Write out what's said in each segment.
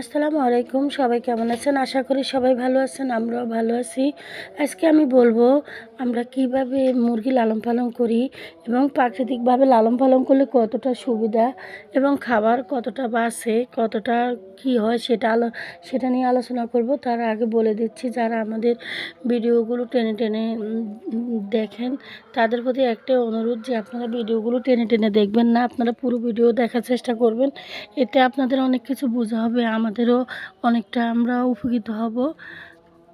আসসালামু আলাইকুম। সবাই কেমন আছেন? আশা করি সবাই ভালো আছেন, আমরাও ভালো আছি। আজকে আমি বলব, আমরা কীভাবে মুরগি লালন পালন করি এবং প্রাকৃতিকভাবে লালন পালন করলে কতটা সুবিধা এবং খাবার কতটা বাসে কতটা কি হয় সেটা আলো, সেটা নিয়ে আলোচনা করব। তার আগে বলে দিচ্ছি, যারা আমাদের ভিডিওগুলো টেনে টেনে দেখেন, তাদের প্রতি একটাই অনুরোধ যে আপনারা ভিডিওগুলো টেনে টেনে দেখবেন না, আপনারা পুরো ভিডিও দেখার চেষ্টা করবেন। এতে আপনাদের অনেক কিছু বোঝা হবে। আমাদেরও অনেকটা আমরা উপকৃত হব।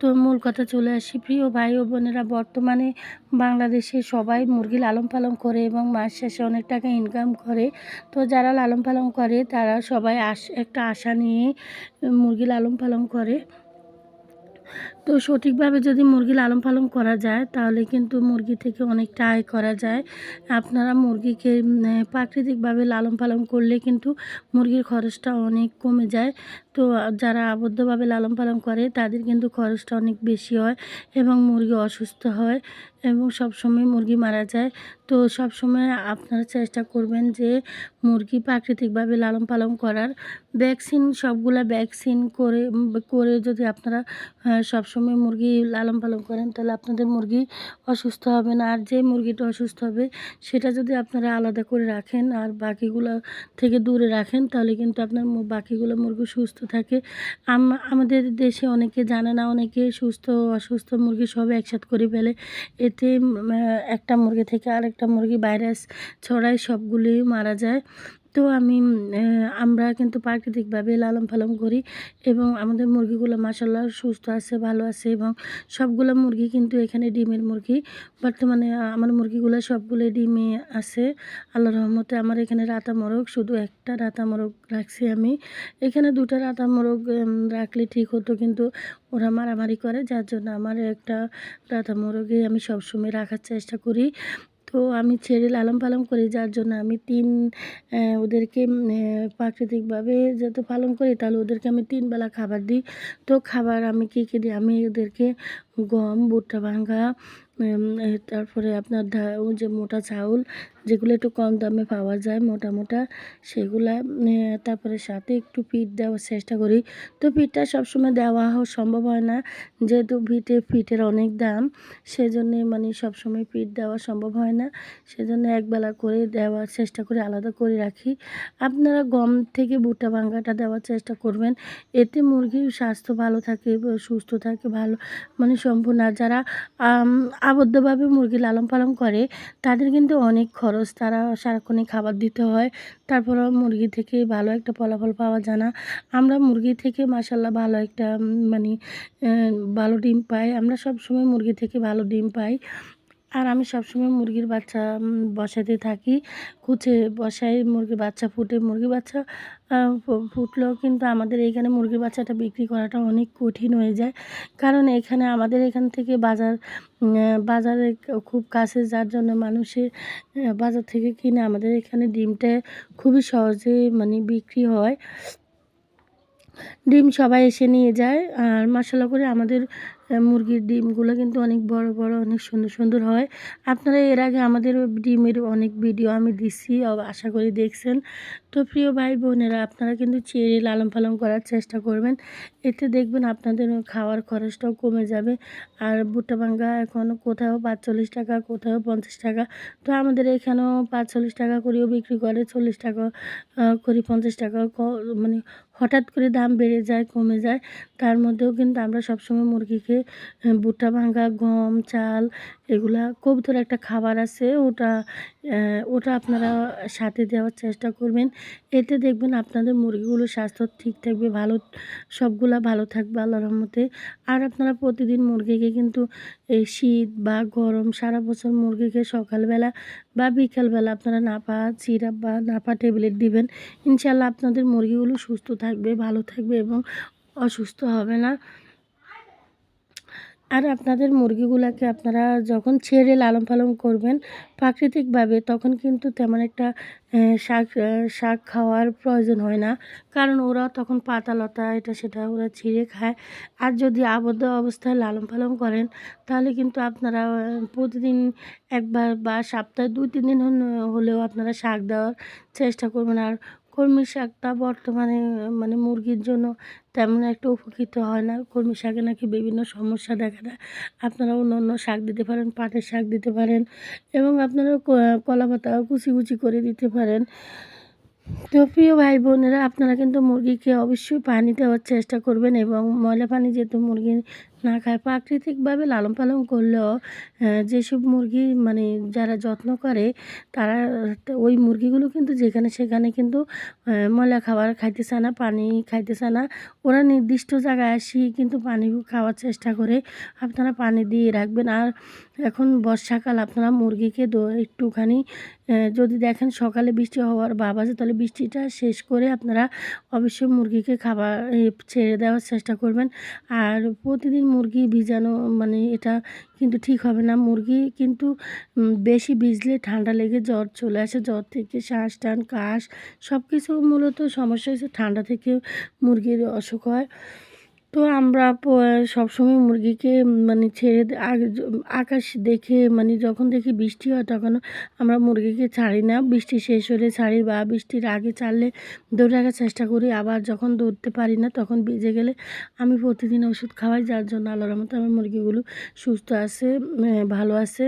তো মূল কথা চলে আসি। প্রিয় ভাই ও বোনেরা, বর্তমানে বাংলাদেশে সবাই মুরগি লালন পালন করে এবং মাস শেষে অনেক টাকা ইনকাম করে। তো যারা লালন পালন করে, তারা সবাই আশ, একটা আশা নিয়ে মুরগি লালন পালন করে। তো সঠিকভাবে যদি মুরগি লালন পালন করা যায়, তাহলে কিন্তু মুরগি থেকে অনেকটা আয় করা যায়। আপনারা মুরগিকে প্রাকৃতিকভাবে লালন পালন করলে কিন্তু মুরগির খরচটা অনেক কমে যায়। তো যারা আবদ্ধভাবে লালন পালন করে তাদের কিন্তু খরচটা অনেক বেশি হয় এবং মুরগি অসুস্থ হয় এবং সবসময় মুরগি মারা যায়। তো সবসময় আপনারা চেষ্টা করবেন যে মুরগি প্রাকৃতিকভাবে লালন পালন করার। ভ্যাকসিন সবগুলা ভ্যাকসিন করে করে যদি আপনারা আহ, সবসময় মুরগি লালন পালন করেন তাহলে আপনাদের মুরগি অসুস্থ হবে না। আর যে মুরগিটা অসুস্থ হবে সেটা যদি আপনারা আলাদা করে রাখেন আর বাকিগুলো থেকে দূরে রাখেন তাহলে কিন্তু আপনার বাকিগুলো মুরগি সুস্থ থাকে। আম- আমাদের দেশে অনেকে জানে না, অনেকে সুস্থ, অসুস্থ মুরগি সব একসাথ করে ফেলে। এতে একটা মুরগি থেকে আরেকটা মুরগি ভাইরাস ছড়ায়, সবগুলি মারা যায়। তো আমি আমরা কিন্তু প্রাকৃতিকভাবে লালন পালন করি এবং আমাদের মুরগিগুলো মাসাল্লাহ সুস্থ আছে, ভালো আছে এবং সবগুলো মুরগি কিন্তু এখানে ডিমের মুরগি। বর্তমানে আমার মুরগিগুলো সবগুলো ডিমে আছে। আল্লাহ রহমতে আমার এখানে রাতা মোরগ, শুধু একটা রাতা মোরগ রাখছি আমি। এখানে দুটো রাতা মোরগ রাখলে ঠিক হতো কিন্তু ওরা মারামারি করে, যার জন্য আমার একটা রাতা মোরগই আমি সবসময় রাখার চেষ্টা করি। তো আমি ছেড়ে লালন পালন করি, যার জন্য আমি তিন ওদেরকে প্রাকৃতিকভাবে যত পালন করি তাহলে ওদেরকে আমি তিন বেলা খাবার দিই। তো খাবার আমি কী কী দিই? আমি ওদেরকে গম, ভুট্টা ভাঙ্গা তারপরে আপনার যে মোটা চাউল যেগুলো একটু কম দামে পাওয়া যায় মোটা মোটা সেগুলা তারপরে সাথে একটু পিঠ দেওয়ার চেষ্টা করি। তো পিঠটা সবসময় দেওয়া সম্ভব হয় না। যেহেতু পিঠে পিঠের অনেক দাম, সেজন্যে মানে সবসময় পিঠ দেওয়া সম্ভব হয় না। সেজন্য একবেলা করে দেওয়ার চেষ্টা করে আলাদা করে রাখি। আপনারা গম থেকে ভুট্টা ভাঙ্গাটা দেওয়ার চেষ্টা করবেন। এতে মুরগির স্বাস্থ্য ভালো থাকে সুস্থ থাকে, ভালো মানে সম্পূর্ণ। যারা আবদ্ধভাবে মুরগি লালন পালন করে, তাদের কিন্তু অনেক খরচ তারা সারাক্ষণই খাবার দিতে হয়। তারপর মুরগি থেকে ভালো একটা ফলাফল পাওয়া যায় না। আমরা মুরগি থেকে মাসাল্লাহ ভালো একটা মানে ভালো ডিম পাই। আমরা সব সময় মুরগি থেকে ভালো ডিম পাই। আর আমি সবসময় মুরগির বাচ্চা বসাতে থাকি। কুচে বসাই, মুরগির বাচ্চা ফুটে, মুরগির বাচ্চা ফুটলেও কিন্তু আমাদের এইখানে মুরগির বাচ্চাটা বিক্রি করাটা অনেক কঠিন হয়ে যায়। কারণ এখানে আমাদের এখান থেকে বাজার বাজারে খুব কাছে, যার জন্য মানুষের বাজার থেকে কিনে আমাদের এখানে ডিমটা খুবই সহজে মানে বিক্রি হয়। ডিম সবাই এসে নিয়ে যায়। আর মশলা করে আমাদের মুরগির ডিমগুলো কিন্তু অনেক বড় বড়, অনেক সুন্দর সুন্দর হয়। আপনারা এর আগে আমাদের ডিমের অনেক ভিডিও আমি দিছি আশা করি দেখছেন। তো প্রিয় ভাই বোনেরা, আপনারা কিন্তু চেড়ে লালন পালন করার চেষ্টা করবেন। এতে দেখবেন আপনাদের খাওয়ার খরচটাও কমে যাবে। আর ভুট্টা ভাঙ্গা এখন কোথাও পাঁচচল্লিশ টাকা, কোথাও পঞ্চাশ টাকা। তো আমাদের এখানেও পাঁচচল্লিশ টাকা করেও বিক্রি করে, চল্লিশ টাকা করে পঞ্চাশ টাকা মানে হঠাৎ করে দাম বেড়ে যায়, কমে যায়। তার মধ্যেও কিন্তু আমরা সবসময় মুরগিকে ভুট্টা ভাঙ্গা গম, চাল এগুলা কবুতর একটা খাবার আছে, ওটা ওটা আপনারা সাথে দেওয়ার চেষ্টা করবেন। এতে দেখবেন আপনাদের মুরগিগুলো স্বাস্থ্য ঠিক থাকবে, ভালো, সবগুলা ভালো থাকবে আল্লাহর রহমতে। আর আপনারা প্রতিদিন মুরগিকে কিন্তু এই শীত বা গরম সারা বছর মুরগিকে সকালবেলা বা বিকালবেলা আপনারা নাপা, সিরাপ বা নাপা ট্যাবলেট দিবেন। ইনশাল্লাহ আপনাদের মুরগিগুলো সুস্থ থাকবে, ভালো থাকবে এবং অসুস্থ হবে না। আর আপনাদের মুরগিগুলোকে আপনারা যখন ছেড়ে লালন পালন করবেন প্রাকৃতিকভাবে, তখন কিন্তু তেমন একটা শাক শাক খাওয়ার প্রয়োজন হয় না। কারণ ওরা তখন পাতা লতা এটা সেটা ওরা ছিঁড়ে খায়। আর যদি আবদ্ধ অবস্থায় লালন পালন করেন, তাহলে কিন্তু আপনারা প্রতিদিন একবার বা সপ্তাহে দুই, তিন দিন হলেও আপনারা শাক দেওয়ার চেষ্টা করবেন। আর কলমি শাকটা বর্তমানে মানে মুরগির জন্য তেমন একটা উপকৃত হয় না। কলমি শাকে নাকি বিভিন্ন সমস্যা দেখা দেয়। আপনারা অন্য অন্য শাক দিতে পারেন, পাটের শাক দিতে পারেন এবং আপনারা কলা পাতা কুচি কুচি করে দিতে পারেন। তো প্রিয় ভাই বোনেরা, আপনারা কিন্তু মুরগিকে অবশ্যই পানি দেওয়ার চেষ্টা করবেন এবং ময়লা পানি যেহেতু মুরগি না খায়। প্রাকৃতিকভাবে লালন পালন করলেও যেসব মুরগি মানে যারা যত্ন করে, তারা ওই মুরগিগুলো কিন্তু যেখানে সেখানে কিন্তু ময়লা খাবার খাইতেছে না, পানি খাইতেছে না। ওরা নির্দিষ্ট জায়গায় আসি কিন্তু পানি খাওয়ার চেষ্টা করে, আপনারা পানি দিয়ে রাখবেন। আর এখন বর্ষাকাল, আপনারা মুরগিকে একটুখানি যদি দেখেন সকালে বৃষ্টি হওয়ার ভাব আছে, তাহলে বৃষ্টিটা শেষ করে আপনারা অবশ্যই মুরগিকে খাবার ছেড়ে দেওয়ার চেষ্টা করবেন। আর প্রতিদিন মুরগি ভিজানো মানে এটা কিন্তু ঠিক হবে না। মুরগি কিন্তু বেশি ভিজলে ঠান্ডা লেগে জ্বর চলে আসে। জ্বর থেকে শ্বাস টান কাশ সব কিছু মূলত সমস্যা হয়েছে। ঠান্ডা থেকে মুরগির অসুখ হয়। তো আমরা সবসময় মুরগিকে মানে ছেড়ে আকাশ দেখে মানে যখন দেখি বৃষ্টি হয় তখন আমরা মুরগিকে ছাড়ি না। বৃষ্টি শেষ হলে ছাড়ি বা বৃষ্টির আগে ছাড়লে দৌড়ে রাখার চেষ্টা করি, আবার যখন দৌড়তে পারি না তখন ভিজে গেলে আমি প্রতিদিন ওষুধ খাওয়াই, যার জন্য আল্লাহর মতো আমার মুরগিগুলো সুস্থ আছে ভালো আছে।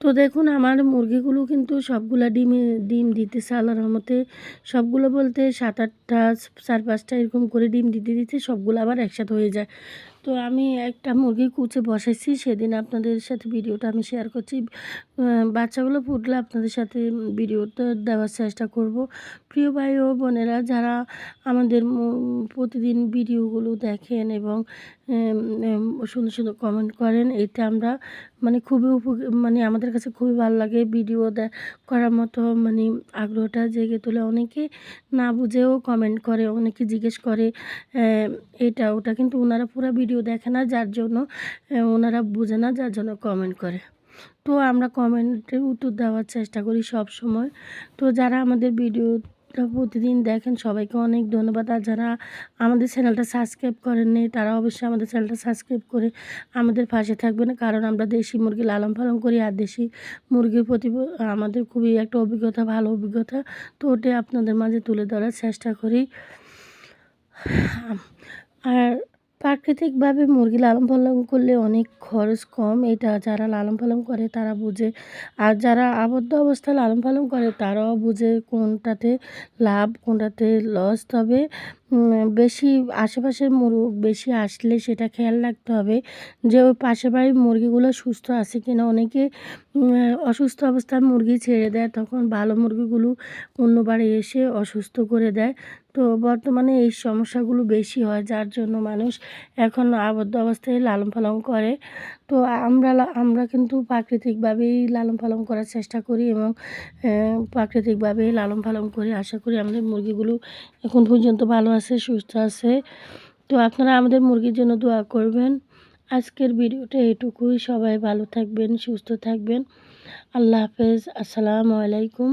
তো দেখুন, আমার মুরগিগুলো কিন্তু সবগুলা ডিমে, ডিম দিতেছে আল্লাহ রহমতে। সবগুলো বলতে সাত, আটটা, চার, পাঁচটা এরকম করে ডিম দিতে দিতে সবগুলো আবার একসাথে হয়ে যায়। তো আমি একটা মুরগি কুচে বসাইছি, সেদিন আপনাদের সাথে ভিডিওটা আমি শেয়ার করছি। বাচ্চাগুলো ফুটলে আপনাদের সাথে ভিডিওটা দেওয়ার চেষ্টা করব। প্রিয় ভাই ও বোনেরা, যারা আমাদের প্রতিদিন ভিডিওগুলো দেখেন এবং সুন্দর সুন্দর কমেন্ট করেন এতে আমরা মানে খুবই উপ মানে আমাদের কাছে খুবই ভালো লাগে ভিডিও করার মতো মানে আগ্রহটা জেগে তোলে। অনেকে না বুঝেও কমেন্ট করে, অনেকে জিজ্ঞেস করে এটা, ওটা, কিন্তু ওনারা পুরো ভিডিও দেখে না, যার জন্য ওনারা বোঝে না, যার জন্য কমেন্ট করে। তো আমরা কমেন্টের উত্তর দেওয়ার চেষ্টা করি সব সময় তো যারা আমাদের ভিডিওটা প্রতিদিন দেখেন, সবাইকে অনেক ধন্যবাদ। আর যারা আমাদের চ্যানেলটা সাবস্ক্রাইব করেননি তারা অবশ্যই আমাদের চ্যানেলটা সাবস্ক্রাইব করে আমাদের পাশে থাকবেন। কারণ আমরা দেশি মুরগি লালন পালন করি, আর দেশি মুরগির প্রতি আমাদের খুবই একটা অভিজ্ঞতা, ভালো অভিজ্ঞতা। তো ওটা আপনাদের মাঝে তুলে ধরার চেষ্টা করি। আর প্রাকৃতিকভাবে মুরগি লালন পালন করলে অনেক খরচ কম। এটা যারা লালন পালন করে তারা বুঝে। আর যারা আবদ্ধ অবস্থায় লালন পালন করে তারাও বুঝে কোনটাতে লাভ, কোনটাতে লস তবে বেশি আশেপাশের মুরগ বেশি আসলে সেটা খেয়াল রাখতে হবে যে ওই পাশের বাড়ির মুরগিগুলো সুস্থ আছে কিনা। অনেকে অসুস্থ অবস্থায় মুরগি ছেড়ে দেয়, তখন ভালো মুরগিগুলো অন্য বাড়ি এসে অসুস্থ করে দেয়। তো বর্তমানে এই সমস্যাগুলো বেশি হয়, যার জন্য মানুষ এখন আবদ্ধ অবস্থায় লালন পালন করে। তো আমরা আমরা কিন্তু প্রাকৃতিকভাবেই লালন পালন করার চেষ্টা করি এবং প্রাকৃতিকভাবেই লালন পালন করি আশা করি আমাদের মুরগিগুলো এখন পর্যন্ত ভালো আছে, সুস্থ আছে। তো আপনারা আমাদের মুরগির জন্য দোয়া করবেন। আজকের ভিডিওটা এটুকুই। সবাই ভালো থাকবেন, সুস্থ থাকবেন। আল্লাহ হাফেজ। আসসালামু আলাইকুম।